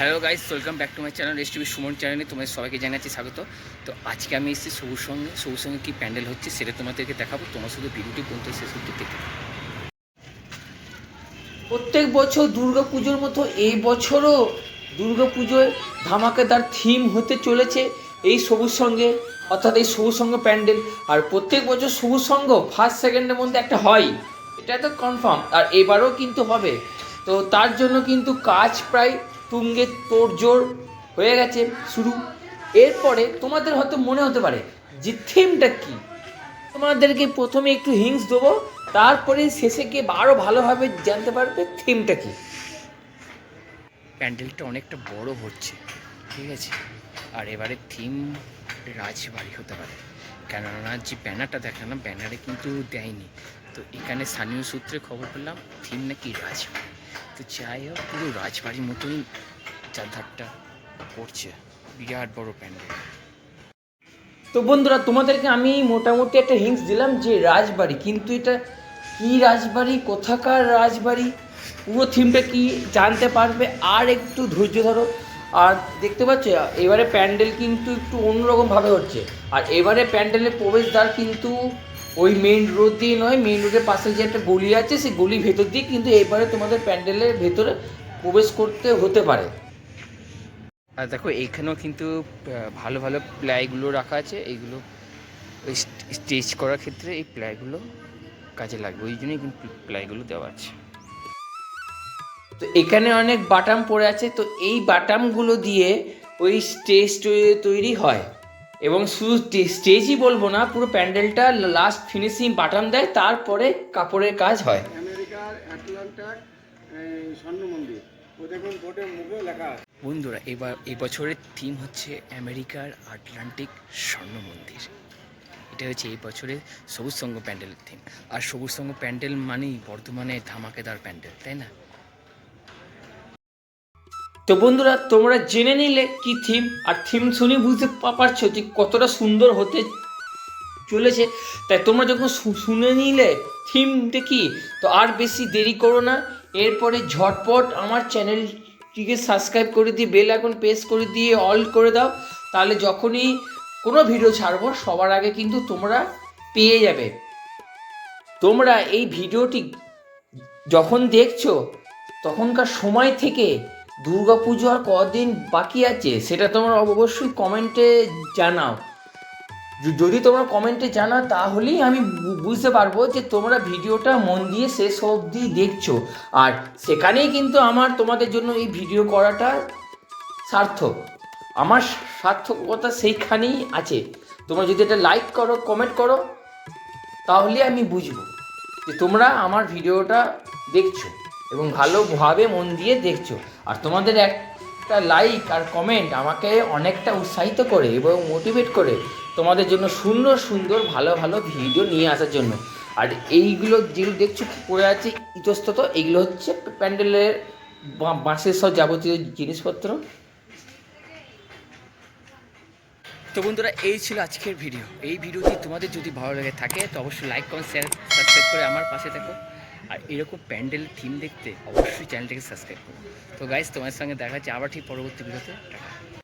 Hello guys welcome back to my channel S TV Suman চ্যানেলে তোমাদের সবাইকে জানাচ্ছি স্বাগত। তো আজকে আমি এসেছি সবুজ সঙ্গে সবুজ সঙ্গে কী প্যান্ডেল হচ্ছে সেটা তোমাদেরকে দেখাবো। তোমার শুধু ভিডিওটি পর্যন্ত শেষ অব্দি দেখতে প্রত্যেক বছর দুর্গা পুজোর মতো এই বছরও দুর্গা পুজোয় ধামাকাদার থিম হতে চলেছে এই সবুজ সঙ্গে, অর্থাৎ এই সবুজ সঙ্গ প্যান্ডেল। আর প্রত্যেক বছর সবুজ সঙ্গ ফার্স্ট সেকেন্ডের মধ্যে একটা হয়। এটা তো কনফার্ম আর এবারও কিন্তু হবে। তো তার জন্য কিন্তু কাজ প্রায় তুঙ্গে তোড়জোড় হয়ে গেছে শুরু। এরপরে তোমাদের হয়তো মনে হতে পারে, যে থিমটা কী? তোমাদেরকে প্রথমে একটু হিংস দেবো, তারপরে শেষে গিয়ে আরও ভালোভাবে জানতে পারবে থিমটা কি। প্যান্ডেলটা অনেকটা বড় হচ্ছে, ঠিক আছে? আর এবারে থিম রাজবাড়ি হতে পারে। কেননা যে ব্যানারটা দেখালাম, ব্যানারে কিন্তু দেয়নি। তো এখানে স্থানীয় সূত্রে খবর পেলাম থিম নাকি রাজবাড়ি। তো যাই হোক, পুরো রাজবাড়ির মতোই চারধারটা পড়ছে বিরাট বড় প্যান্ডেল। তো বন্ধুরা, তোমাদেরকে আমি মোটামুটি একটা হিংস দিলাম যে রাজবাড়ি, কিন্তু এটা কি রাজবাড়ি, কোথাকার রাজবাড়ি, পুরো থিমটা কি জানতে পারবে আর একটু ধৈর্য ধরো। আর দেখতে পাচ্ছ, এবারে প্যান্ডেল কিন্তু একটু অন্যরকমভাবে হচ্ছে। আর এবারে প্যান্ডেলের প্রবেশদ্বার কিন্তু ওই মেইন রোড দিয়ে নয় মেইন রোডের পাশে যে একটা গলি আছে সেই গলির ভেতর দিয়ে কিন্তু এবারে তোমাদের প্যান্ডেলের ভেতরে প্রবেশ করতে হতে পারে। আর দেখো এইখানেও কিন্তু ভালো ভালো প্লাইগুলো রাখা আছে। এইগুলো ওই স্টেজ করার ক্ষেত্রে এই প্লাইগুলো কাজে লাগবে। ওই জন্যই কিন্তু প্লাইগুলো দেওয়া আছে। তো এখানে অনেক বাটাম পড়ে আছে। তো এই বাটামগুলো দিয়ে ওই স্টেজ তৈরি হয়। এবং শুধু স্টেজই বলব না পুরো প্যান্ডেলটা লাস্ট ফিনিশিং বাটাম দেয় তারপরে কাপড়ের কাজ হয়। আমেরিকার স্বর্ণ মন্দির। ও দেখুন বোর্ডের মুখেও লেখা বন্ধুরা এবার এবছরের থিম হচ্ছে আমেরিকার আটলান্টিক স্বর্ণ মন্দির। এটা হচ্ছে এই বছরের সবুজ সঙ্গ প্যান্ডেলের থিম আর সবুজ সঙ্গ প্যান্ডেল মানেই বর্ধমানে ধামাকেদার প্যান্ডেল তাই না? তো বন্ধুরা, তোমরা জেনে নিলে কি থিম আর থিম শুনে বুঝতে পারছ যে কতটা সুন্দর হতে চলেছে। তাই তোমরা যখন শুনে নিলে থিমটা কি, তো আর বেশি দেরি করো না। এরপরে ঝটপট আমার চ্যানেলটিকে সাবস্ক্রাইব করে দিয়ে বেল এখন প্রেস করে দিয়ে অল করে দাও। তাহলে যখনই কোনো ভিডিও ছাড়বো, সবার আগে কিন্তু তোমরা পেয়ে যাবে। তোমরা এই ভিডিওটি যখন দেখছ, তখনকার সময় থেকে পুজো আর কদিন বাকি আছে, সেটা তোমরা অবশ্যই কমেন্টে জানাও। যদি তোমরা কমেন্টে জানাও, তাহলেই আমি বুঝতে পারব যে তোমরা ভিডিওটা মন দিয়ে শেষ অবধি দেখছ। আর সেখানেই কিন্তু আমার তোমাদের জন্য এই ভিডিও করাটা সার্থক। আমার সার্থকতা সেইখানেই আছে। তোমরা যদি এটা লাইক করো কমেন্ট করো তাহলে আমি বুঝব যে তোমরা আমার ভিডিওটা দেখছ। এবং ভালোভাবে মন দিয়ে দেখছ। আর তোমাদের একটা লাইক আর কমেন্ট আমাকে অনেকটা উৎসাহিত করে এবং মোটিভেট করে তোমাদের জন্য সুন্দর সুন্দর ভালো ভালো ভিডিও নিয়ে আসার জন্য। আর এইগুলো যেগুলো দেখছ পড়ে আছে ইতস্তত এইগুলো হচ্ছে প্যান্ডেলের বাঁশের সব যাবতীয় জিনিসপত্র। তো বন্ধুরা, এই ছিল আজকের ভিডিও এই ভিডিওটি তোমাদের যদি ভালো লেগে থাকে, তো অবশ্যই লাইক কমেন্ট শেয়ার সাবস্ক্রাইব করে আমার পাশে থাকো। আর এরকম প্যান্ডেল থিম দেখতে অবশ্যই চ্যানেলটাকে সাবস্ক্রাইব করুন তো গাইজ তোমার সঙ্গে দেখা হচ্ছে আবার ঠিক পরবর্তী ভিডিওতে টাটা।